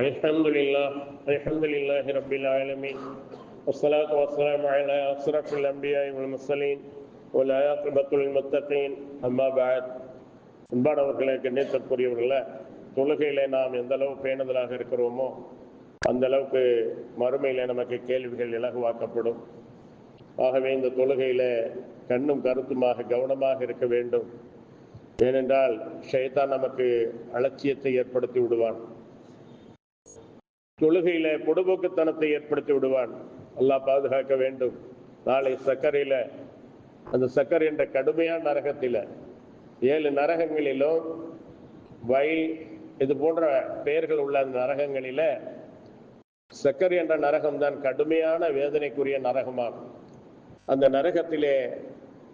الحمد لله الحمد لله رب العالمين والصلاة والسلام على أشرف الأنبياء والمرسلين والعاقبة للمتقين أما بعد அன்பானவர்களே கண்ணியத்திற்குரியவர்களே தொழுகையில நாம் எந்த அளவு பேணுதலாக இருக்கிறோமோ அந்த அளவுக்கு மறுமையில நமக்கு கேள்விகள் இலகுவாக்கப்படும் ஆகவே இந்த தொழுகையில கண்ணும் கருத்துமாக கவனமாக இருக்க வேண்டும் ஏனென்றால் ஷைத்தான் நமக்கு அலட்சியத்தை ஏற்படுத்தி விடுவான் தொழுகையில பொடுபோக்குத்தனத்தை ஏற்படுத்தி விடுவான். அல்லாஹ் பாதுகாக்க வேண்டும். நாளை சக்கரையில அந்த சக்கர் என்ற கடுமையான நரகத்தில ஏழு நரகங்களிலும் வயல் இது போன்ற பெயர்கள் உள்ள அந்த நரகங்களில சக்கர் என்ற நரகம் தான் கடுமையான வேதனைக்குரிய நரகமாகும். அந்த நரகத்திலே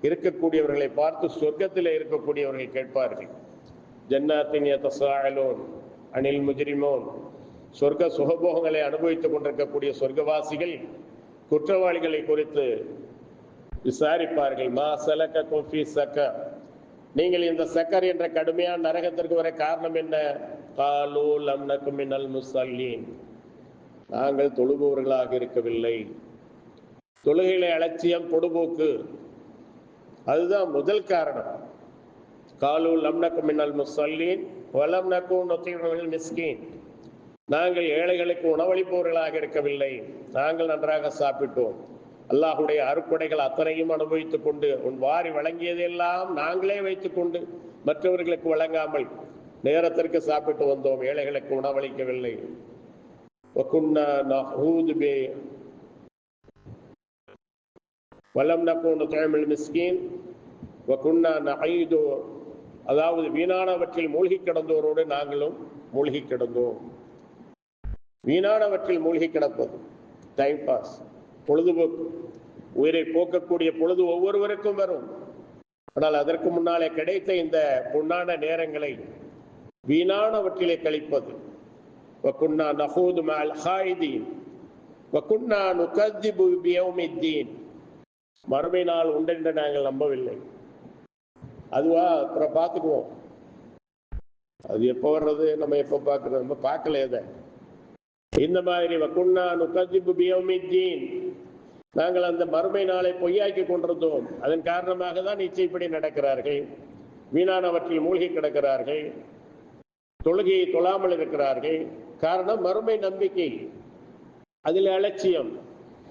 இருக்கக்கூடியவர்களை பார்த்து சொர்க்கத்திலே இருக்கக்கூடியவர்கள் கேட்பார்கள். ஜன்னாத்தின் அனில் முஜ்ரிமோன் சொர்க்க சுகபோகங்களை அனுபவித்துக் கொண்டிருக்கக்கூடிய சொர்க்கவாசிகள் குற்றவாளிகளை குறித்து விசாரிப்பார்கள். மா சலக்க குஃபி சக்க நீங்கள் இந்த சக்கர் என்ற கடுமையான நரகத்திற்கு வர காரணம் என்ன? காலூ லம் நக்கு முசல்லீன். நாங்கள் தொழுபவர்களாக இருக்கவில்லை. தொழுகையில அலட்சியம் பொடுபோக்கு அதுதான் முதல் காரணம். காலு லம் நக்கு மின்னல் முசல்லீன் வலம் நக்கு நொத்தீர்கள் மிஸ்கீன். நாங்கள் ஏழைகளுக்கு உணவளிப்பவர்களாக இருக்கவில்லை. நாங்கள் நன்றாக சாப்பிட்டோம். அல்லாஹுடைய அருக்குடைகள் அத்தனையும் அனுபவித்துக் கொண்டு உன் வாரி வழங்கியதெல்லாம் நாங்களே வைத்துக்கொண்டு மற்றவர்களுக்கு வழங்காமல் நேரத்திற்கு சாப்பிட்டு வந்தோம். ஏழைகளுக்கு உணவளிக்கவில்லை. வலம் நக்கூன் தமிழ் மிஸ்கின். வகுன்னா நகைதோ அதாவது வீணானவற்றில் மூழ்கி கிடந்தோரோடு நாங்களும் மூழ்கி கிடந்தோம். வீணானவற்றில் மூழ்கி கிடப்பது டைம் பாஸ் பொழுதுபோக்கு உயிரை போக்கக்கூடிய பொழுது ஒவ்வொருவருக்கும் வரும் ஆனால் அதற்கு முன்னாலே கிடைத்த இந்த பொன்னான நேரங்களை வீணானவற்றிலே கழிப்பது وكنا نخوض مع الخائدين وكنا نكذب بيوم الدين மறுமை நாள் உண்டென்று நாங்கள் நம்பவில்லை அதுவா அப்புறம் பார்த்துக்குவோம் அது எப்போ வர்றது நம்ம எப்போ பார்க்கறது நம்ம பார்க்கல எதை இந்த மாதிரி வக்குன்னா நுகதிபு பியோமித்தீன். நாங்கள் அந்த மறுமை நாளை பொய்யாக்கி கொண்டிருந்தோம். அதன் காரணமாக தான் நிச்சயப்படி நடக்கிறார்கள். வீணானவற்றில் மூழ்கி கிடக்கிறார்கள். தொழுகையை தொழாமல் இருக்கிறார்கள். காரணம் மறுமை நம்பிக்கை. அதில் அலட்சியம்.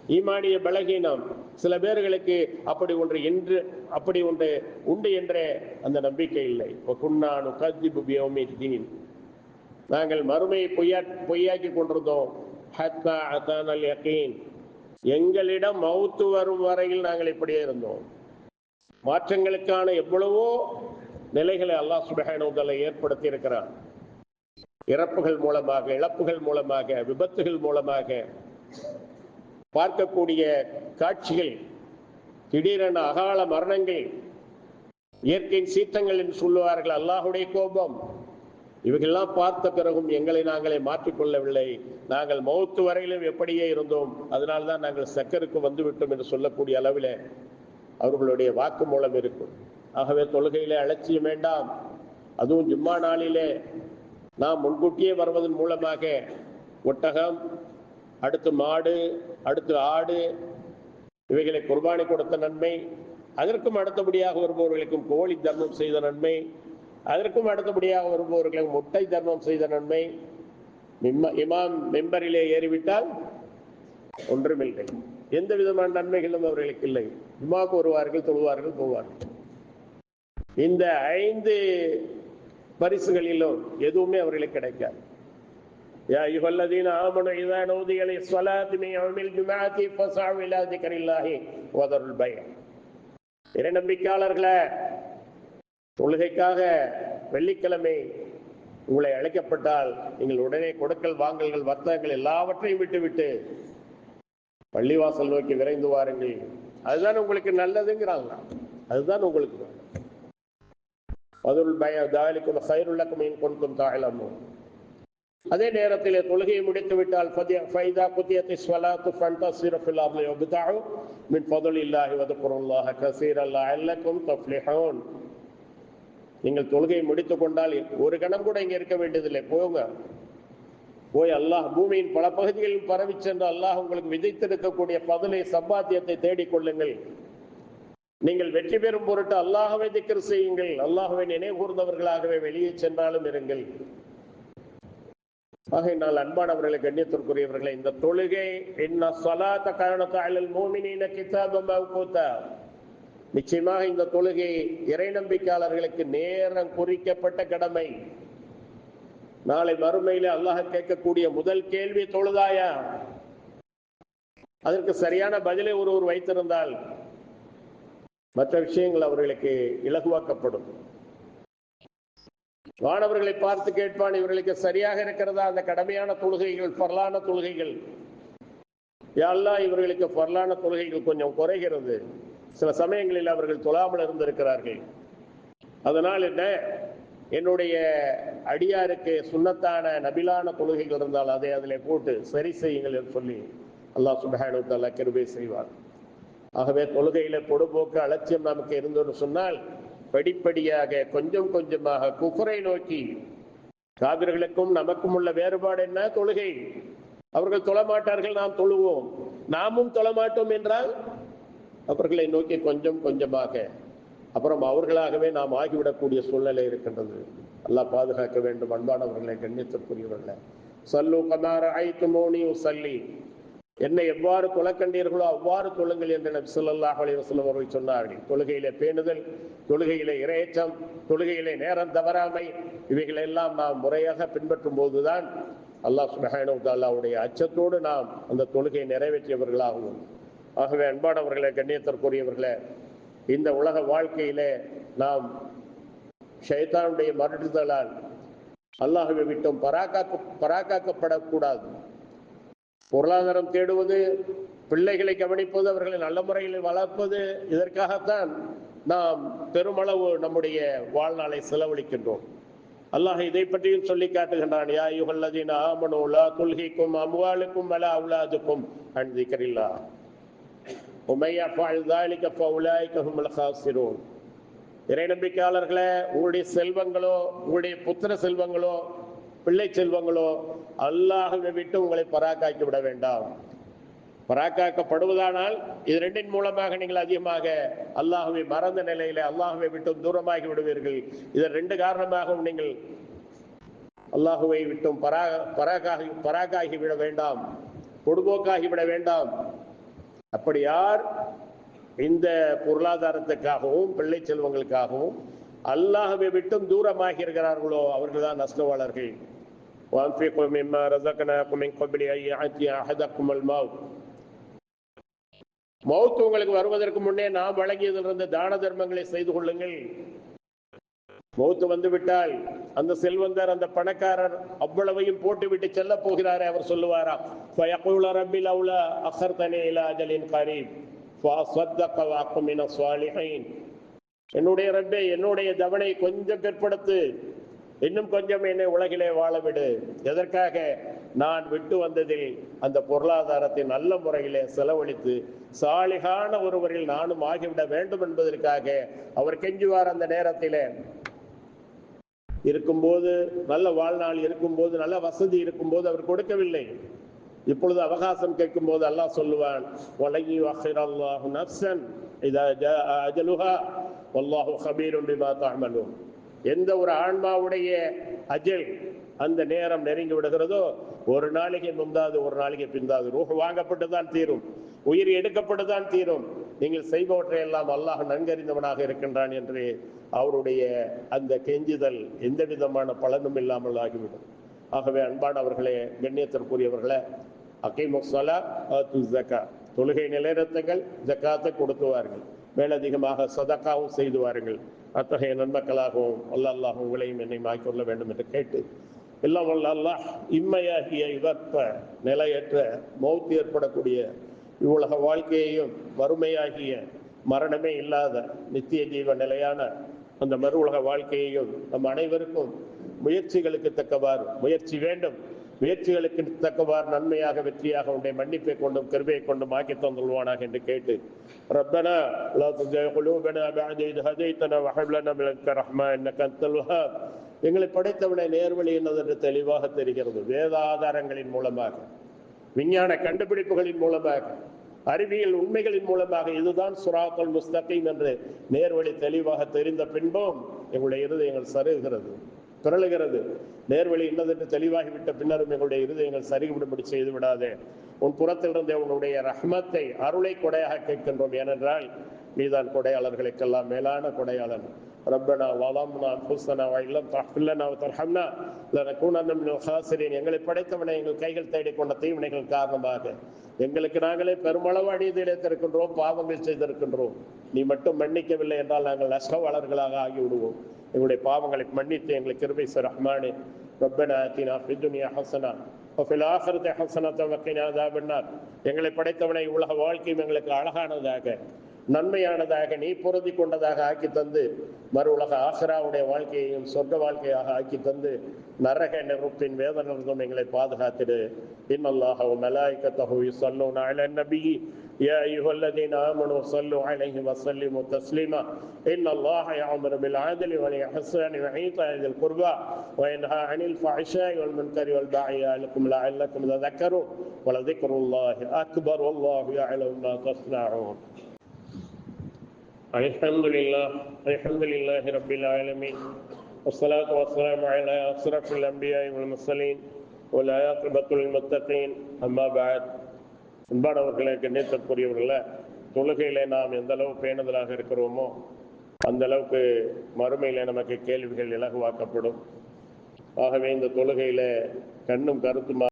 ஈமானிய பலகீனம். சில பேர்களுக்கு அப்படி ஒன்று என்று அப்படி ஒன்று உண்டு என்ற அந்த நம்பிக்கை இல்லை. நாங்கள் மறுமையை பொய்யா பொய்யாக்கி கொண்டிருந்தோம். ஹத்தா அத்தானல் எங்களிடம் மௌத்து வரும் வரையில் நாங்கள் இப்படியே இருந்தோம். மாற்றங்களுக்கான எவ்வளவோ நிலைகளை அல்லாஹ் சுபஹானுதலை ஏற்படுத்தி இருக்கிறான் இறப்புகள் மூலமாக இழப்புகள் மூலமாக விபத்துகள் மூலமாக பார்க்கக்கூடிய காட்சிகள் திடீரென அகால மரணங்கள் இயற்கையின் சீற்றங்கள் என்று சொல்லுவார்கள் அல்லாஹுடைய கோபம். இவைகள்லாம் பார்த்த பிறகும் எங்களை நாங்களே மாற்றிக்கொள்ளவில்லை. நாங்கள் மௌத்து வரையிலும் எப்படியே இருந்தோம். அதனால்தான் நாங்கள் சக்கருக்கு வந்துவிட்டோம் என்று சொல்லக்கூடிய அளவில் அவர்களுடைய வாக்கு மூலம் இருக்கும். ஆகவே தொழுகையிலே அலட்சியம் வேண்டாம். அதுவும் ஜும்மா நாளிலே நாம் முன்கூட்டியே வருவதன் மூலமாக ஒட்டகம் அடுத்து மாடு அடுத்து ஆடு இவைகளை குர்பானி கொடுத்த நன்மை அதற்கும் அடுத்தபடியாக வருபவர்களுக்கும் கோழி தர்மம் செய்த நன்மை அதற்கும் அடுத்தபடியாக வருபவர்களுக்கு முட்டை தர்மம் செய்த நன்மை இமாம் மெம்பரிலே ஏறிவிட்டால் ஒன்றுமில்லை எந்த விதமான நன்மைகளும் அவர்களுக்கு இல்லை இமாவுக்கு வருவார்கள் தொழுவார்கள் போவார்கள் இந்த ஐந்து பரிசுகளிலும் எதுவுமே அவர்களுக்கு கிடைக்காது يا أيها الذين آمنوا إذا نودي للصلاة من يوم الجمعة فاسعوا إلى ذكر الله وذروا البيع இறை நம்பிக்கையாளர்களே தொழுகைக்காக வெள்ளிக்கிழமை உங்களை அழைக்கப்பட்டால் நீங்கள் உடனே கொடுக்கல் வாங்கல்கள் வர்த்தகங்கள் எல்லாவற்றையும் விட்டுவிட்டு பள்ளிவாசல் நோக்கி விரைந்து வாருங்கள். அதுதான் உங்களுக்கு நல்லதுங்கிறாங்க. அதுதான் உங்களுக்கு அதுல் பயக்கும் சைருள்ளக்கும் கொடுக்கும் தாயலமோ அதே நேரத்தில் தொழுகையை முடித்து விட்டால் ஃபைதா புதிய திஸ்வலா ஃபண்டாசிர ஃபில்லாமல் யோபிதாகும் மின் ஃபதுல் இல்லாஹி வதுக்குருல்லாஹ கசீர் அல்லா அல்லக்கும் தஃப்லிஹோன். நீங்கள் தொழுகையை முடித்துக் கொண்டால் ஒரு கணம் கூட இங்க இருக்க வேண்டியதில்லை. போங்க. போய் அல்லாஹ் பூமியின் பல பகுதிகளில் பரவி சென்று அல்லாஹ் உங்களுக்கு விதைத்திருக்கக்கூடிய பதிலை சம்பாத்தியத்தை தேடிக் கொள்ளுங்கள். நீங்கள் வெற்றி பெறும் பொருட்டு அல்லாஹவை திக்கர் செய்யுங்கள். அல்லாஹவை நினைவுகூர்ந்தவர்களாகவே வெளியே சென்றாலும் இருங்கள். ஆகையினால் அன்பானவர்களை கண்ணியத்திற்குரியவர்களை இந்த தொழுகை என்ன சொலாத்த காரணத்தாளல் மோமினின கிதாபம் கூத்தா நிச்சயமாக இந்த தொழுகை இறை நம்பிக்கையாளர்களுக்கு நேரம் குறிக்கப்பட்ட கடமை. நாளை மறுமையில அல்லாஹ் கேட்கக்கூடிய முதல் கேள்வி தொழுதாயா? அதற்கு சரியான பதிலை ஒருவர் வைத்திருந்தால் மற்ற விஷயங்கள் அவர்களுக்கு இலகுவாக்கப்படும். மாணவர்களை பார்த்து கேட்பான் இவர்களுக்கு சரியாக இருக்கிறதா? அந்த கடமையான தொழுகைகள் பரலான தொழுகைகள். யாழ்லா இவர்களுக்கு பரலான தொழுகைகள் கொஞ்சம் குறைகிறது. சில சமயங்களில் அவர்கள் தொழாமல் இருந்திருக்கிறார்கள். அதனால் என்ன? என்னுடைய அடியாருக்கு சுண்ணத்தான நபிலான தொழுகைகள் இருந்தால் அதை அதில் போட்டு சரி செய்யுங்கள் என்று சொல்லி அல்லாஹ் சுபஹானு தஆலா கிருபை செய்வார். ஆகவே தொழுகையில பொடுபோக்கு அலட்சியம் நமக்கு இருந்தோன்னு சொன்னால் படிப்படியாக கொஞ்சம் கொஞ்சமாக குஃபரை நோக்கி காவிர்களுக்கும் நமக்கும் உள்ள வேறுபாடு என்ன? தொழுகை. அவர்கள் தொழமாட்டார்கள் நாம் தொழுவோம். நாமும் தொழமாட்டோம் என்றால் அவர்களை நோக்கி கொஞ்சம் கொஞ்சமாக அப்புறம் அவர்களாகவே நாம் ஆகிவிடக்கூடிய சூழ்நிலை இருக்கின்றது. அல்லாஹ் பாதுகாக்க வேண்டும். அன்பானவர்களை கண்ணியத்திற்குரியவர்களை சல்லு கதார ஐத்து மோனி சல்லி என்னை எவ்வாறு தொலைக்கண்டீர்களோ அவ்வாறு தொழுங்கள் என்று நபி ஸல்லல்லாஹு அலைஹி அவர்கள் சொன்னார்கள். தொழுகையிலே பேணுதல் தொழுகையிலே இரையச்சம் தொழுகையிலே நேரம் தவறாமை இவைகளெல்லாம் நாம் முறையாக பின்பற்றும் போதுதான் அல்லாஹ் சுபஹானு வ அச்சத்தோடு நாம் அந்த தொழுகையை நிறைவேற்றியவர்களாகவும். ஆகவே அன்பானவர்களே கண்ணியத்திற்குரியவர்களே இந்த உலக வாழ்க்கையிலே நாம் ஷைத்தானுடைய மறுதலால் அல்லாஹுவை விட்டும் பராக்காக்க பராக்காக்கப்படக்கூடாது. பொருளாதாரம் தேடுவது பிள்ளைகளை கவனிப்பது அவர்களை நல்ல முறையில் வளர்ப்பது இதற்காகத்தான் நாம் பெருமளவு நம்முடைய வாழ்நாளை செலவழிக்கின்றோம். அல்லாஹ் இதை பற்றியும் சொல்லி காட்டுகின்றான் யா யுகல்லதீன் ஆமனு லா துல்ஹிக்கும் அம்வாலுக்கும் வலா அவுலாதுக்கும் அன் திக்ரில்லா உமைய பாழ்தாளிக்க பவுலாய்க்கும் இறை நம்பிக்கையாளர்களே உங்களுடைய செல்வங்களோ உங்களுடைய புத்திர செல்வங்களோ பிள்ளை செல்வங்களோ அல்லாஹவை விட்டு உங்களை பராக்காக்கி விட வேண்டாம். பராக்காக்கப்படுவதானால் இது ரெண்டின் மூலமாக நீங்கள் அதிகமாக அல்லாஹுவை மறந்த நிலையில அல்லாஹுவை விட்டும் தூரமாகி விடுவீர்கள். இதன் ரெண்டு காரணமாகவும் நீங்கள் அல்லாஹுவை விட்டும் பராக பராக்காகி பராக்காகி விட வேண்டாம். பொடுபோக்காகி விட வேண்டாம். அப்படி யார் இந்த பொருளாதாரத்துக்காகவும் பிள்ளை செல்வங்களுக்காகவும் அல்லாஹவை விட்டும் தூரமாகி இருக்கிறார்களோ அவர்கள் தான் நஷ்டவாளர்கள் وأنفقوا مما رزقناكم من قبل أن يأتي أحدكم الموت மௌத் உங்களுக்கு வருவதற்கு முன்னே நாம் வழங்கியதிலிருந்து தான தர்மங்களை செய்து கொள்ளுங்கள் மௌத்து வந்துவிட்டால் அந்த செல்வந்தர் அந்த பணக்காரர் அவ்வளவையும் போட்டுவிட்டு செல்ல போகிறாரே அவர் சொல்லுவாராம். ஃபயகுல ரப்பில் அவுல அஹர்தனி இலா அஜலின் கரீப். ஃபஸ்வத்தக வாக்குமின சுவாலிஹைன் என்னுடைய ரப்பே என்னுடைய தவணை கொஞ்சம் பிற்படுத்து. இன்னும் கொஞ்சம் என்னை உலகிலே வாழவிடு. எதற்காக? நான் விட்டு வந்ததில் அந்த பொருளாதாரத்தை நல்ல முறையிலே செலவழித்து சாலிகான ஒருவரில் நானும் ஆகிவிட வேண்டும் என்பதற்காக. அவர் கெஞ்சுவார் அந்த நேரத்திலே. இருக்கும்போது நல்ல வாழ்நாள் இருக்கும்போது நல்ல வசதி இருக்கும்போது அவர் கொடுக்கவில்லை. இப்பொழுது அவகாசம் கேட்கும் போது அல்லாஹ் சொல்லுவான் இதா எந்த ஒரு ஆன்மாவுடைய அஜல் அந்த நேரம் நெருங்கி விடுகிறதோ ஒரு நாளைக்கு முந்தாது ஒரு நாளைக்கு பிந்தாது ரூஹ் வாங்கப்பட்டு தான் தீரும் உயிர் எடுக்கப்பட்டு தான் தீரும். நீங்கள் செய்பவற்றை எல்லாம் அல்லாஹ் நன்கறிந்தவனாக இருக்கின்றான் என்று அவருடைய அந்த கெஞ்சுதல் எந்த விதமான பலனும் இல்லாமல் ஆகிவிடும். ஆகவே அன்பானவர்களே கண்ணியத்திற்குரியவர்களே அகைமுசலா ஆத்து ஜக்கா தொழுகை நிலைநிறுத்தங்கள் ஜக்காத்தை கொடுத்துவார்கள் மேலதிகமாக சதக்காவும் செய்து வாருங்கள். அத்தகைய நன்மக்களாகவும் அல்லாஹ் உங்களையும் என்னை மாய்க்கொள்ள வேண்டும் என்று கேட்டு எல்லாம் வல்ல அல்லாஹ் இம்மையாகிய இவற்ப நிலையற்ற மௌத்து ஏற்படக்கூடிய இவ்வுலக வாழ்க்கையையும் வறுமையாகிய மரணமே இல்லாத நித்திய ஜீவ நிலையான அந்த மறு உலக வாழ்க்கையையும் நம் அனைவருக்கும் முயற்சிகளுக்கு தக்கவாறு முயற்சி வேண்டும் முயற்சிகளுக்கு தக்கவாறு நன்மையாக வெற்றியாக உன்னை மன்னிப்பை கொண்டும் கருவையை கொண்டும் ஆக்கி தந்துள்வானாக என்று கேட்டு ربنا لا تزغ قلوبنا بعد إذ هديتنا وهب لنا من لدنك رحمة إنك أنت الوهاب எங்களை படைத்தவனை நேர்வழி என்னது என்று தெளிவாக தெரிகிறது வேதாதாரங்களின் மூலமாக விஞ்ஞான கண்டுபிடிப்புகளின் மூலமாக அறிவியல் உண்மைகளின் மூலமாக இதுதான் சுராத்தல் முஸ்தகீம் என்று நேர்வழி தெளிவாக தெரிந்த பின்பும் எங்களுடைய இருதயங்கள் சருகிறது பிறழுகிறது. நேர்வழி இன்னதென்று தெளிவாகிவிட்ட பின்னரும் எங்களுடைய இருதயங்கள் சரிவிடும்படி செய்து விடாதே. உன் புறத்திலிருந்தே உன்னுடைய ரஹ்மத்தை அருளை கொடையாக கேட்கின்றோம். ஏனென்றால் நீதான் கொடையாளர்களுக்கெல்லாம் மேலான கொடையாளன். ربنا ظلمنا انفسنا وان لم تغفر لنا وترحمنا لنكونن من الخاسرين எங்களை படைத்தவனை எங்கள் கைகள் தேடிக்கொண்ட தீவினைகள் காரணமாக எங்களுக்கு நாங்களே பெருமளவு அநீதி இழைத்திருக்கின்றோம் பாவங்கள் செய்திருக்கின்றோம் நீ மட்டும் மன்னிக்கவில்லை என்றால் நாங்கள் நஷ்டவாளர்களாக ஆகிவிடுவோம் எங்களுடைய பாவங்களை மன்னித்து எங்களுக்கு கிருபை சார் ரஹ்மானே ربنا آتنا في الدنيا حسنة وفي الآخرة حسنة وقنا عذاب النار எங்களை படைத்தவனை உலக வாழ்க்கையும் எங்களுக்கு அழகானதாக நன்மையானதாக நீ பொருந்தி கொண்டதாக ஆக்கி தந்து மறு உலக ஆசராவுடைய வாழ்க்கையையும் சொர்க்க வாழ்க்கையாக ஆக்கி தந்து நரக நெருப்பின் வேதனிருந்தும் எங்களை பாதுகாத்திடு இன்னல்லாஹ மலாய்க்கத்தஹு யுஸல்லூன அலா நபி يا أيها الذين آمنوا صلوا عليه وسلموا تسليما إن الله يأمر بالعدل والإحسان وإيتاء ذي القربى وينهى عن الفحشاء والمنكر والبغي يعظكم لعلكم تذكرون ولذكر الله أكبر والله يعلم ما تصنعون الحمد لله الحمد لله رب العالمين والصلاة والسلام على أشرف الأنبياء والمرسلين والعاقبة للمتقين أما بعد அன்பானவர்களே கண்ணியத்திற்குரியவர்களே தொழுகையில நாம் எந்த அளவு பேணுதலாக இருக்கிறோமோ அந்த அளவுக்கு மறுமையில நமக்கு கேள்விகள் இலகுவாக்கப்படும் ஆகவே இந்த தொழுகையில கண்ணும் கருத்துமா